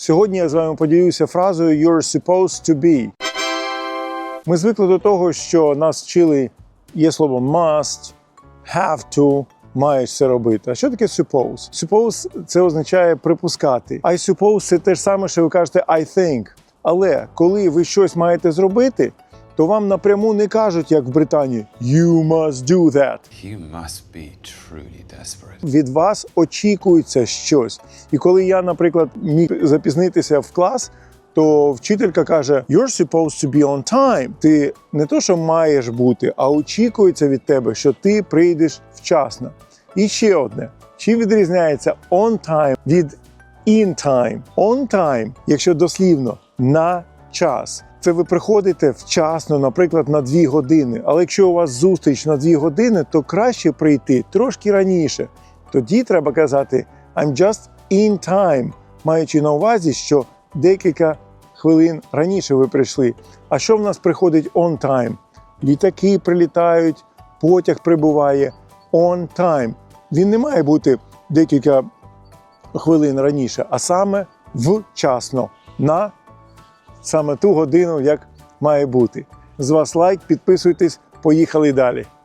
Сьогодні я з вами поділюся фразою You're supposed to be. Ми звикли до того, що нас вчили є слово must, have to, маєш це робити. А що таке suppose? Suppose – це означає припускати. I suppose – це те ж саме, що ви кажете I think. Але коли ви щось маєте зробити, то вам напряму не кажуть, як в Британії You must do that. You must be truly desperate. від вас очікується щось. І коли я, наприклад, міг запізнитися в клас, то вчителька каже: You're supposed to be on time. Ти не то, що маєш бути, а очікується від тебе, що ти прийдеш вчасно. І ще одне: чи відрізняється on time від in time? On time, якщо дослівно, на час. Це ви приходите вчасно, наприклад, на дві години. Але якщо у вас зустріч на дві години, то краще прийти трошки раніше. Тоді треба казати I'm just in time, маючи на увазі, що декілька хвилин раніше ви прийшли. А що в нас приходить on time? Літаки прилітають, потяг прибуває on time. Він не має бути декілька хвилин раніше, а саме вчасно на саме ту годину, як має бути. З вас лайк, підписуйтесь, поїхали далі.